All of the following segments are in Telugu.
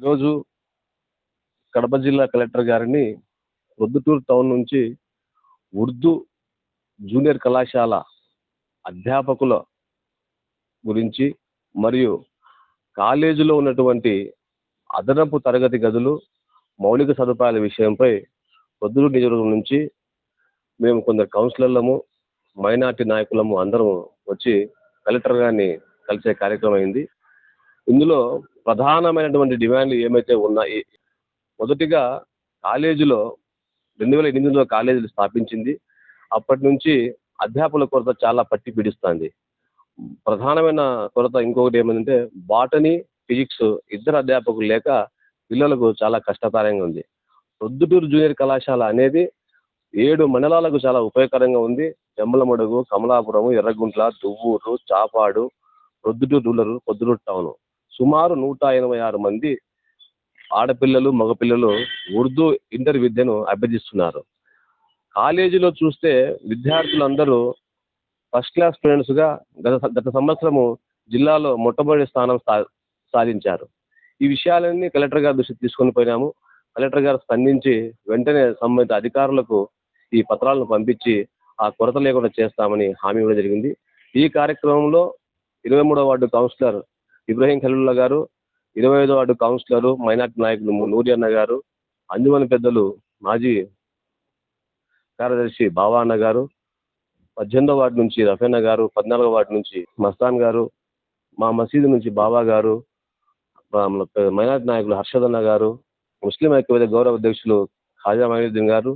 ఈరోజు కడప జిల్లా కలెక్టర్ గారిని రొద్దుటూరు టౌన్ నుంచి ఉర్దూ జూనియర్ కళాశాల అధ్యాపకుల గురించి మరియు కాలేజీలో ఉన్నటువంటి అదనపు తరగతి గదులు మౌలిక సదుపాయాల విషయంపై రొద్దులు నియోజకవర్గం నుంచి మేము కొందరు కౌన్సిలర్లము మైనార్టీ నాయకులము అందరము వచ్చి కలెక్టర్ గారిని కలిసే కార్యక్రమం అయింది. ఇందులో ప్రధానమైనటువంటి డిమాండ్లు ఏమైతే ఉన్నాయి మొదటిగా కాలేజీలో రెండు వేల ఎనిమిదిలో కాలేజీలు స్థాపించింది. అప్పటి నుంచి అధ్యాపకుల కొరత చాలా పట్టి పీడిస్తుంది. ప్రధానమైన కొరత ఇంకొకటి ఏమైందంటే బాటనీ ఫిజిక్స్ ఇద్దరు అధ్యాపకులు లేక పిల్లలకు చాలా కష్టతరంగా ఉంది. ప్రొద్దుటూరు జూనియర్ కళాశాల అనేది ఏడు మండలాలకు చాలా ఉపయోగకరంగా ఉంది. జమ్మలమడుగు కమలాపురం ఎర్రగుంట్ల దువ్వూరు చాపాడు ప్రొద్దుటూరు రూరల్ ప్రొద్దుటూరు టౌన్ సుమారు నూట ఎనభై ఆరు మంది ఆడపిల్లలు మగపిల్లలు ఉర్దూ ఇంటర్ విద్యను అభ్యసిస్తున్నారు కాలేజీలో చూస్తే విద్యార్థులందరూ ఫస్ట్ క్లాస్ స్టూడెంట్స్గా గత గత సంవత్సరము జిల్లాలో మొట్టమొదటి స్థానం సా సాధించారు. ఈ విషయాలన్నీ కలెక్టర్ గారి దృష్టికి తీసుకొని పోయినాము. కలెక్టర్ గారు స్పందించి వెంటనే సంబంధిత అధికారులకు ఈ పత్రాలను పంపించి ఆ కొరత లేకుండా చేస్తామని హామీ ఇవ్వడం జరిగింది. ఈ కార్యక్రమంలో ఇరవై మూడో వార్డు కౌన్సిలర్ ఇబ్రహీం ఖలీల్లా గారు ఇరవై ఐదో వార్డు కౌన్సిలర్ మైనార్టీ నాయకులు నూరి అన్న గారు అంజుమని పెద్దలు మాజీ కార్యదర్శి బావా అన్న గారు పద్దెనిమిదో వార్డు నుంచి రఫేన్న గారు పద్నాలుగో వార్డు నుంచి మస్తాన్ గారు మా మసీదు నుంచి బాబా గారు మైనార్టీ నాయకులు హర్షదన్న గారు ముస్లిం ఐక్యవేద గౌరవ అధ్యక్షులు ఖాజా మైనుద్దీన్ గారు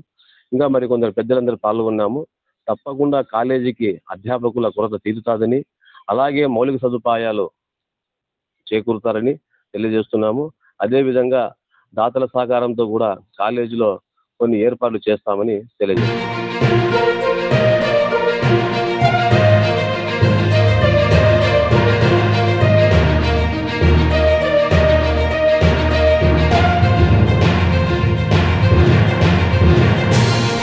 ఇంకా మరి కొందరు పెద్దలందరూ పాల్గొన్నాము. తప్పకుండా కాలేజీకి అధ్యాపకుల కొరత తీరుతాదని అలాగే మౌలిక సదుపాయాలు చేకూరుతారని తెలియజేస్తున్నాము. అదేవిధంగా దాతల సహకారంతో కూడా కాలేజీలో కొన్ని ఏర్పాట్లు చేస్తామని తెలియజేస్తున్నాము.